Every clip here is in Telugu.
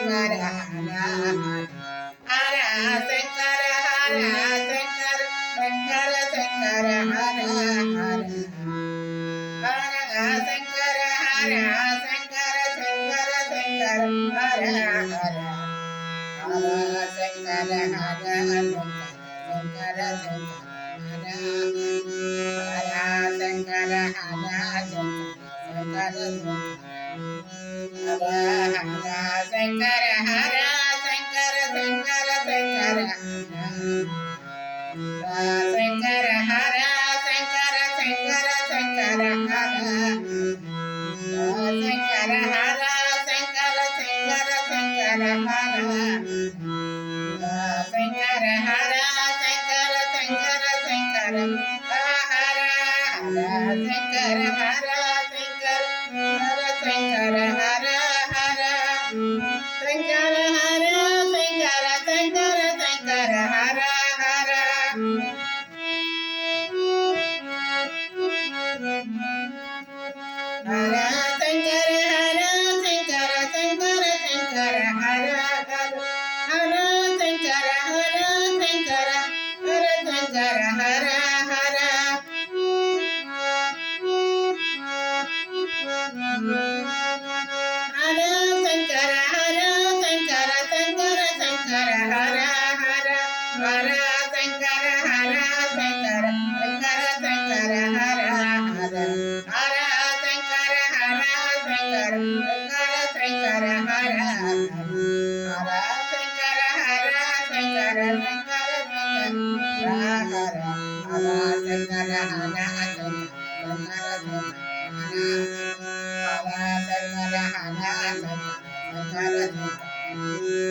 శంకర హర హర శంకర హర శంకర శంకర శంకర హర హర. హర శంకర హర శంకర శంకర శంకర హర హర. హర శంకర హర శంకర శంకర శంకర హర హర శంకర హర శంకర శంకర. శంకర హర శంకర శంకర శంకర హర శంకర హర శంకర శంకర శంకర హర శంకర హర శంకర శంకర శంకర హర శంకర హర శంకర శంకర శంకర హర హర శంకర హర శంకర హర శంకర హర హర శంకర హర శంకర శంకర శంకర హర హర హర శంకర హర శంకర శంకర శంకర హర హర హర శంకర హర శంకర శంకర శంకర హర హర శంకర హర శంకర శంకర శంకర హర హర శంకర హర శంకర శంకర శంకర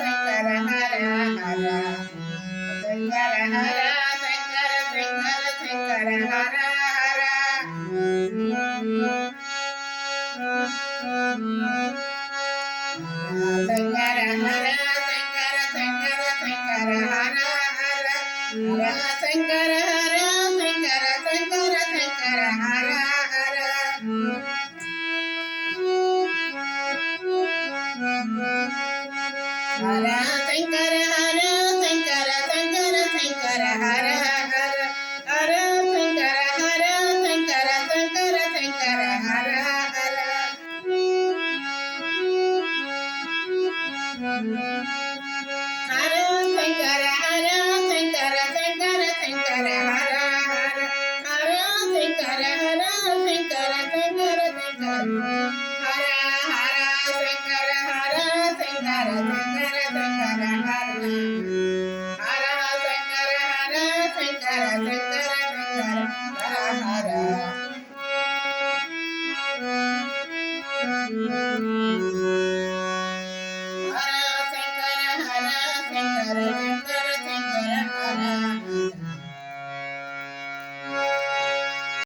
శంకర హర హర శంకర హర శంకర శంకర శంకర హర హర శంకర హర శంకర శంకర శంకర హర హర హర శంకర హర శంకర హర శంకర శంకర శంకర హర హర హర శంకర హర శంకర శంకర శంకర హర హర హర శంకర హర శంకర శంకర శంకర హర హర హర శంకర హర శంకర శంకర శంకర హర శంకర హర శంకర